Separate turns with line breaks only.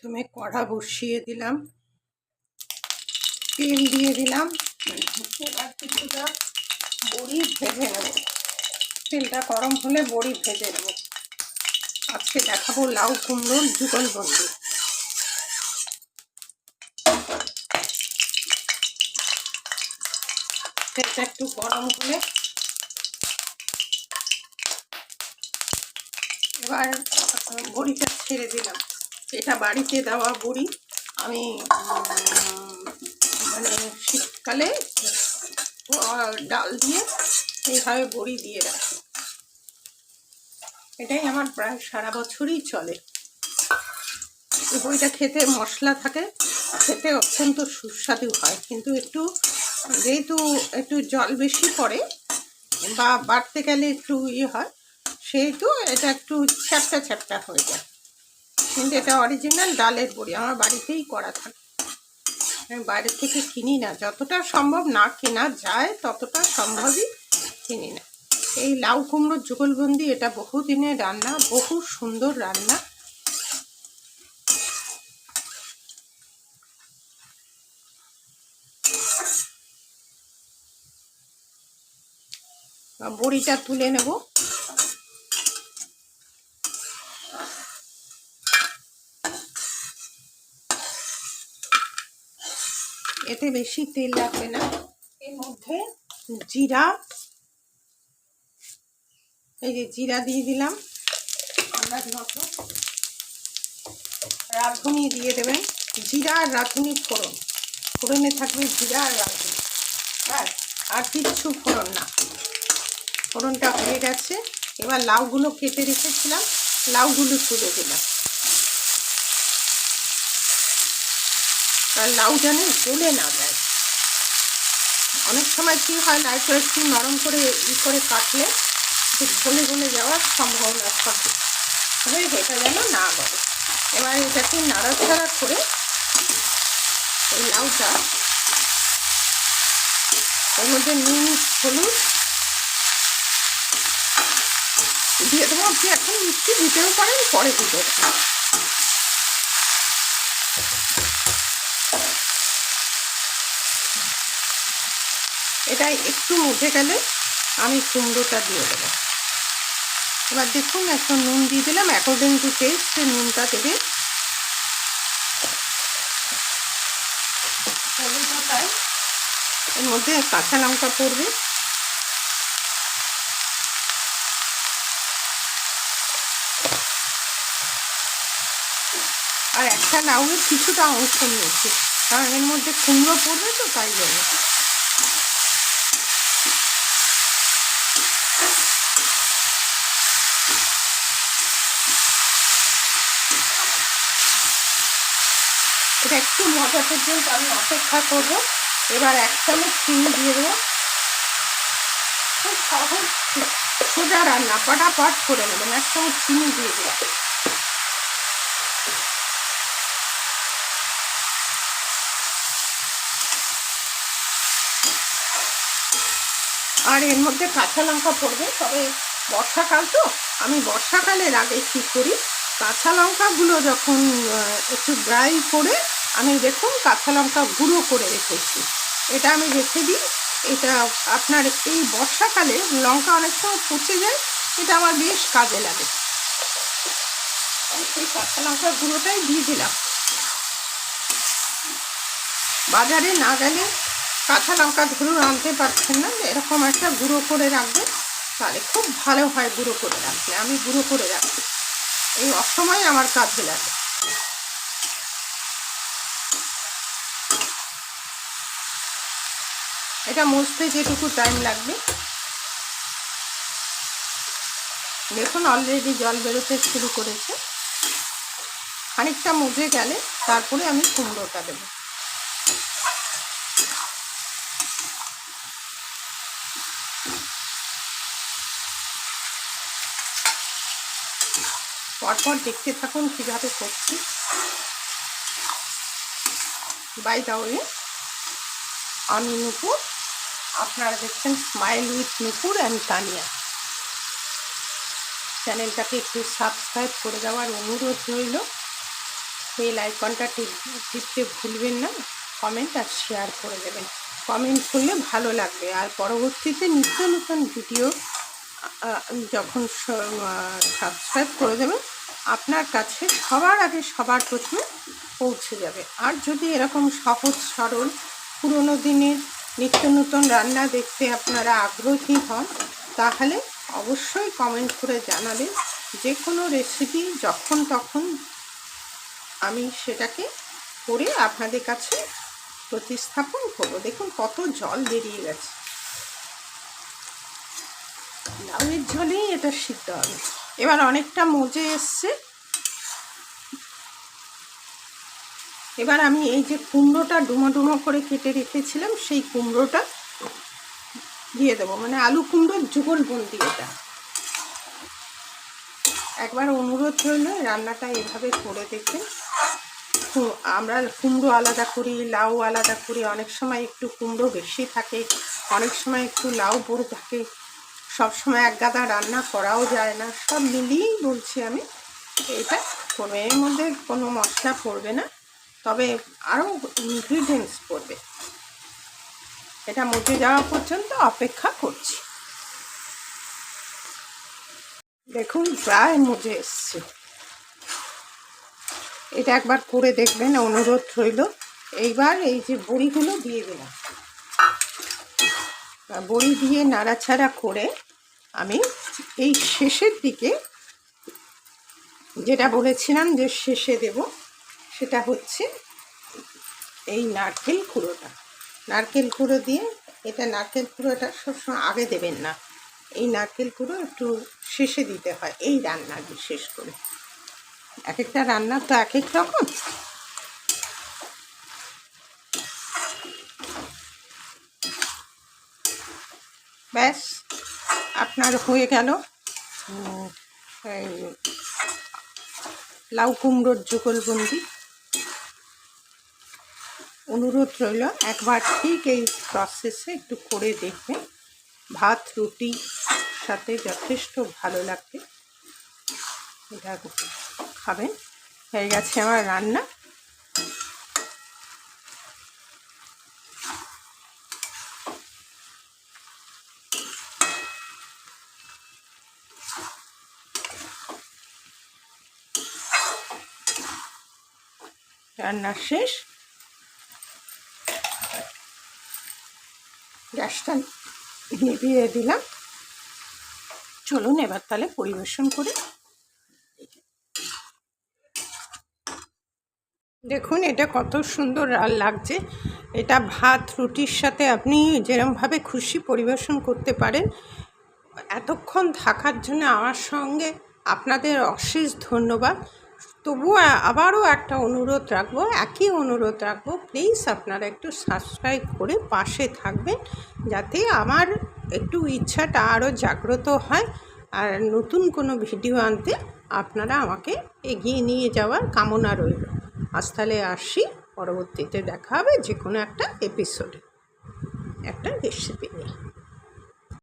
প্রথমে কড়া বসিয়ে দিলাম। তেল দিয়ে দিলাম। এবার কিছুটা বড়ি ভেজে নেব। তেলটা গরম হলে বড়ি ভেজে নেব। আজকে দেখাবো লাউ কুমড়োর যুগল বন্দি তেলটা একটু গরম হলে এবার বড়িটা ছেড়ে দিলাম। এটা বাড়িতে দেওয়া বড়ি। আমি মানে শীতকালে ডাল দিয়ে এইভাবে বড়ি দিয়ে রাখি। এটাই আমার প্রায় সারা বছরই চলে। বড়িটা খেতে মশলা থাকে, খেতে অত্যন্ত সুস্বাদু হয়। কিন্তু একটু, যেহেতু একটু জল বেশি পড়ে বা বাড়তে গেলে একটু ইয়ে হয়, সেহেতু এটা একটু চ্যাপটা চ্যাপটা হয়ে যায়। কিন্তু এটা অরিজিনাল ডালের বড়ি, আমার বাড়িতেই করা থাকে। আমি বাইরে থেকে কিনি না, যতটা সম্ভব না কেনা যায়, ততটা সম্ভবই কিনি না। এই লাউ কুমড়োর যুগলবন্দি, এটা বহুদিনের রান্না, বহু সুন্দর রান্না। বড়িটা তুলে নেব। এতে বেশি তেল লাগবে না। এর মধ্যে জিরা, এই যে জিরা দিয়ে দিলাম। আন্দাজ মতো রাঁধুনি দিয়ে দেবেন। জিরা আর রাঁধুনি ফোড়ন। ফোড়নে থাকবে জিরা আর রাঁধুনি। ব্যাস, আর কিচ্ছু ফোড়ন না। ফোড়নটা হয়ে গেছে। এবার লাউগুলো কেটে রেখেছিলাম। লাউগুলো তুলে দিলাম। আর লাউ যেন জ্বলে না যায়। অনেক সময় কী হয় লাউটা একটু নরম করে ই করে কাটলে গলে গলে যাওয়ার সম্ভাবনা থাকে। এটা যেন না গলে। এবার এটাকে নাড়াচাড়া করে এই লাউটা এর মধ্যে নুন, হলুদ দিয়ে দেবো। আপনি এখন মিষ্টি দিতেও পারেন পরে দিতে এটা একটু মুঠে গেলে আমি কুমড়োটা দিয়ে দেবো। এবার দেখুন একটু নুন দিয়ে দিলাম। অ্যাকর্ডিং টু টেস্ট নুনটা দেবে। এর মধ্যে কাঁচা লঙ্কা পড়বে। আর একটা লাউয়ের কিছুটা অংশ নিয়েছি। কারণ এর মধ্যে কুমড়ো পড়বে তো, তাই জন্য। এটা একটু মজা পর্যন্ত আমি অপেক্ষা করব। এবার এক চামচ চিনি দিয়ে দেবো। খুব সহজ, সোজা রান্না, পাটাপাট করে নেবেন। এক চামচ চিনি দিয়ে দেবো। আর এর মধ্যে কাঁচা লঙ্কা পড়বে, তবে বর্ষাকাল তো, আমি বর্ষাকালের আগে কী করি। কাঁচা লঙ্কাগুলো যখন একটু ড্রাই করে আমি দেখুন কাঁচা লঙ্কা গুঁড়ো করে রেখেছি। এটা আমি রেখে দিই। এটা আপনার এই বর্ষাকালে লঙ্কা অনেক সময় পচে যায়, এটা আমার বেশ কাজে লাগে। সেই কাঁচা লঙ্কার গুঁড়োটাই দিয়ে দিলাম। বাজারে না গেলে কাঁচা লঙ্কা ধরুন আনতে পারছেন না, এরকম একটা গুঁড়ো করে রাখবেন, তাহলে খুব ভালো হয় গুঁড়ো করে রাখলে। আমি গুঁড়ো করে রাখি এই অসময় আমার কাজে লাগে এটা মুছতে যেটুকু টাইম লাগবে। দেখুন অলরেডি জল বেরোতে শুরু করেছে। খানিকটা মুজে গেলে তারপরে আমি কুমড়োটা দেবো। পরপর দেখতে থাকুন কীভাবে করছি। বাই তাহলে আমি নুপুর আপনারা দেখছেন smile with Nupur and Tania চ্যানেলটাকে একটু সাবস্ক্রাইব করে দেওয়ার অনুরোধ রইল। বেল আইকনটা টিপ, টিপতে ভুলবেন না। কমেন্ট আর শেয়ার করে দেবেন। কমেন্ট করলে ভালো লাগবে। আর পরবর্তীতে নিত্য নতুন ভিডিও যখন সাবস্ক্রাইব করে দেবেন আপনার কাছে সবার আগে সবার প্রথমে পৌঁছে যাবে। আর যদি এরকম সহজ, সরল, পুরনো দিনের, নিত্য নতুন রান্না দেখতে আপনারা আগ্রহী হন, তাহলে অবশ্যই কমেন্ট করে জানাবেন যে কোনো রেসিপি যখন তখন আমি সেটাকে করে আপনাদের কাছে প্রতিস্থাপন করব। দেখুন কত জল বেরিয়ে গেছে। লাউয়ের জলেই এটা সিদ্ধ হবে। এবার অনেকটা মজে এসছে। এবার আমি এই যে কুমড়োটা ডুমো ডুমো করে কেটে রেখেছিলাম, সেই কুমড়োটা দিয়ে দেবো। মানে আলু কুমড়োর যুগল বন্দি এটা। একবার অনুরোধ রইল, রান্নাটা এভাবে করে দেখে। আমরা কুমড়ো আলাদা করি, লাউ আলাদা করি। অনেক সময় একটু কুমড়ো বেশি থাকে, অনেক সময় একটু লাউ বড় থাকে। সব সময় এক গাদা রান্না করাও যায় না। সব মিলিয়েই বলছি আমি, এটা কোনো এর মধ্যে কোনো মশলা পড়বে না, তবে আরও ইনগ্রিডিয়েন্টস পড়বে। এটা মজে যাওয়া পর্যন্ত অপেক্ষা করছি। দেখুন, প্রায় মজে এসছে। এটা একবার করে দেখবেন, অনুরোধ রইল। এইবার এই যে বড়িগুলো দিয়ে দিলাম। বড়ি দিয়ে নাড়াছাড়া করে আমি এই শেষের দিকে যেটা বলেছিলাম যে শেষে দেব, সেটা হচ্ছে এই নারকেল কুড়োটা। নারকেল কুড়ো দিয়ে, এটা নারকেল কুড়োটা সবসময় আগে দেবেন না। এই নারকেল কুড়ো একটু শেষে দিতে হয়, এই রান্না বিশেষ করে। এক একটা রান্না তো এক এক রকম। ব্যাস আপনার হয়ে গেল। লাউ কুমড়োর যুগলবন্দি অনুরোধ রইল একবার ঠিক এই প্রসেসে একটু করে দেখবেন। ভাত রুটি সাথে যথেষ্ট ভালো লাগবে। এটা খাবেন। হয়ে গেছে আমার রান্না। রান্না শেষ। গ্যাসটা নিভিয়ে দিলাম। চলুন এবার তাহলে পরিবেশন করে। দেখুন, এটা কত সুন্দর লাগছে। এটা ভাত, রুটির সাথে আপনি যেরমভাবে খুশি পরিবেশন করতে পারেন। এতক্ষণ থাকার জন্য আমার সঙ্গে আপনাদের অশেষ ধন্যবাদ। তবুও আবারও একটা অনুরোধ রাখব, একই অনুরোধ রাখব প্লিজ আপনারা একটু সাবস্ক্রাইব করে পাশে থাকবেন যাতে আমার একটু ইচ্ছাটা আরও জাগ্রত হয় আর নতুন কোনো ভিডিও আনতে আপনারা আমাকে এগিয়ে নিয়ে যাওয়ার কামনা রইল। আজ তাহলে আসি, পরবর্তীতে দেখা হবে যে কোনো একটা এপিসোডে একটা রেসিপি নিয়ে।